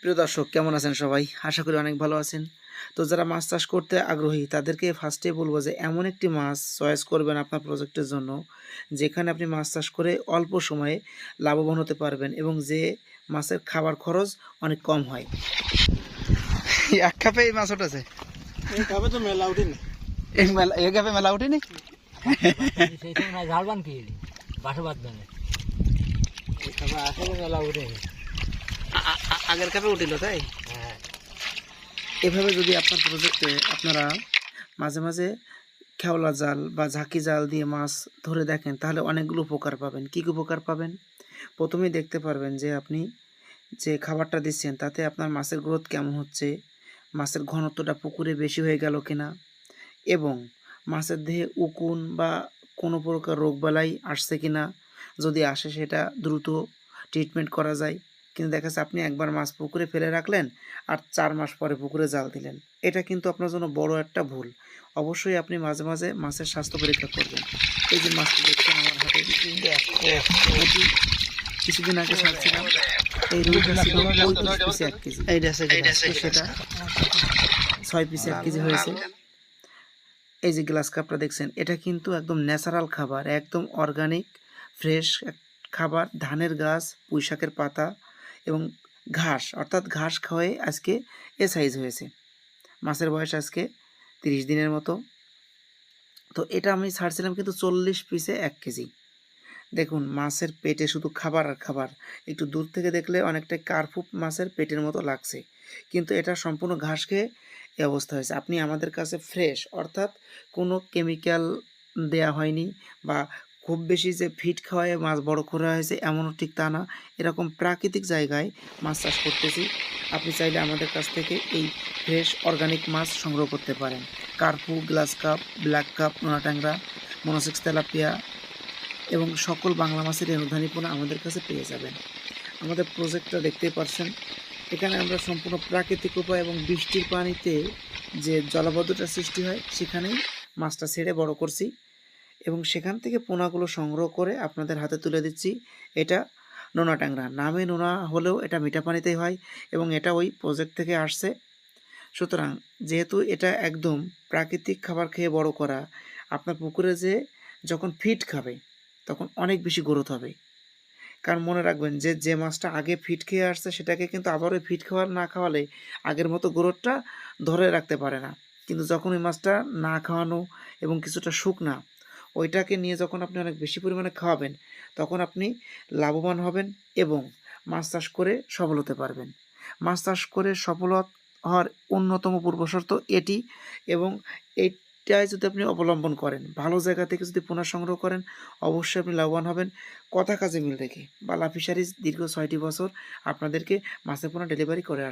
প্রিয় দর্শক কেমন আছেন সবাই? আশা করি অনেক ভালো আছেন। তো যারা মাছ চাষ করতে আগ্রহী তাদেরকে ফার্স্টে বলব যে এমন একটি মাছ চয়েস করবেন আপনার প্রজেক্টের জন্য যেখানে আপনি মাছ চাষ করে অল্প সময়ে লাভবান হতে পারবেন এবং যে মাছের খাবার খরচ অনেক কম হয়। এক কাপে এই মাছ উঠেছে? এই তো মেলা উঠিনি। এই মেলা এক কাপে মেলা উঠেনি? সেই সময় ঝাড়বান কি? বাসা বাদ মেলা উঠে আগের কাপে উঠিল, তাই? হ্যাঁ। এভাবে যদি আপনার প্রজেক্টে আপনারা মাঝে মাঝে খেওলা জাল বা ঝাঁকি জাল দিয়ে মাছ ধরে দেখেন, তাহলে অনেকগুলো উপকার পাবেন। কী কী উপকার পাবেন? প্রথমেই দেখতে পারবেন যে আপনি যে খাবারটা দিচ্ছেন, তাতে আপনার মাছের গ্রোথ কেমন হচ্ছে, মাছের ঘনত্বটা পুকুরে বেশি হয়ে গেল কিনা, এবং মাছের দেহে উকুন বা কোনো প্রকার রোগবালাই আসছে কিনা, যদি আসে সেটা দ্রুত ট্রিটমেন্ট করা যায়। কিন্তু দেখা যাচ্ছে আপনি একবার মাছ পুকুরে ফেলে রাখলেন আর চার মাস পরে পুকুরে জাল দিলেন। এটা কিন্তু আপনার জন্য বড় একটা ভুল। অবশ্যই আপনি মাঝে মাঝে মাছের স্বাস্থ্য পরীক্ষা করবেন। এই যে মাছটি দেখছেন আমার হাতে কিছুদিন আগে ছাড়ছিলাম। এই রুইটা ছিল পঁয়ত্রিশ পিসে এক কেজি। সেটা ছয় পিসে এক কেজি হয়েছে। এই যে গ্লাস কাপটা দেখছেন এটা কিন্তু একদম ন্যাচারাল খাবার একদম অর্গানিক ফ্রেশ খাবার। ধানের গাছ পুঁইশাকের পাতা এবং ঘাস, অর্থাৎ ঘাস খাওয়াই আজকে এ সাইজ হয়েছে। মাছের বয়স আজকে তিরিশ দিনের মতো। তো এটা আমি ছাড়ছিলাম কিন্তু চল্লিশ পিসে এক কেজি। দেখুন, মাছের পেটে শুধু খাবার আর খাবার। একটু দূর থেকে দেখলে অনেকটাই কার্ফুপ মাছের পেটের মতো লাগছে। কিন্তু এটা সম্পূর্ণ ঘাস খেয়ে এই অবস্থা হয়েছে। আপনি আমাদের কাছে ফ্রেশ অর্থাৎ কোনো কেমিক্যাল দেয়া হয়নি বা খুব বেশি যে ফিট খাওয়ায়, মাছ বড় করা হয়েছে, এমনও ঠিক তা না। এরকম প্রাকৃতিক জায়গায় মাছ চাষ করতেছি। আপনি চাইলে আমাদের কাছ থেকে এই ফ্রেশ অর্গানিক মাছ সংগ্রহ করতে পারেন। কার্পু, গ্লাস কাপ, ব্ল্যাক কাপ, নোনা ট্যাংরা, মনোসেক্স তেলাপিয়া এবং সকল বাংলা মাছের পোনা আমাদের কাছে পেয়ে যাবেন। আমাদের প্রজেক্টটা দেখতেই পারছেন এখানে আমরা সম্পূর্ণ প্রাকৃতিক উপায় এবং বৃষ্টির পানিতে যে জলাবদ্ধতা সৃষ্টি হয়, সেখানেই মাছটা ছেড়ে বড় করছি। এবং সেখান থেকে পোনাগুলো সংগ্রহ করে আপনাদের হাতে তুলে দিচ্ছি। এটা নোনা ট্যাংরা। নামে নোনা হলেও এটা মিঠা পানিতেই হয় এবং এটা ওই প্রজেক্ট থেকে আসছে। সুতরাং যেহেতু এটা একদম প্রাকৃতিক খাবার খেয়ে বড় করা, আপনার পুকুরে যে যখন ফিট খাবে, তখন অনেক বেশি গ্রোথ হবে। কারণ মনে রাখবেন যে যে মাছটা আগে ফিট খেয়ে আসছে, সেটাকে কিন্তু আবার ওই ফিট খাওয়ার না খাওয়ালে আগের মতো গ্রোথটা ধরে রাখতে পারে না। কিন্তু যখন ওই মাছটা না খাওয়ানো এবং কিছুটা শুকনা ওইটাকে নিয়ে যখন আপনি অনেক বেশি পরিমাণে খাওয়াবেন, তখন আপনি লাভবান হবেন এবং মাছ চাষ করে সফল হতে পারবেন। মাছ চাষ করে সফল হওয়ার অন্যতম পূর্বশর্ত এটি এবং এইটাই যদি আপনি অবলম্বন করেন, ভালো জায়গা থেকে যদি পোনা সংগ্রহ করেন, অবশ্যই আপনি লাভবান হবেন। কথা কাজে মিল রেখে বালা ফিশারিজ দীর্ঘ ছয়টি বছর আপনাদেরকে মাছের পোনা ডেলিভারি করে আসছে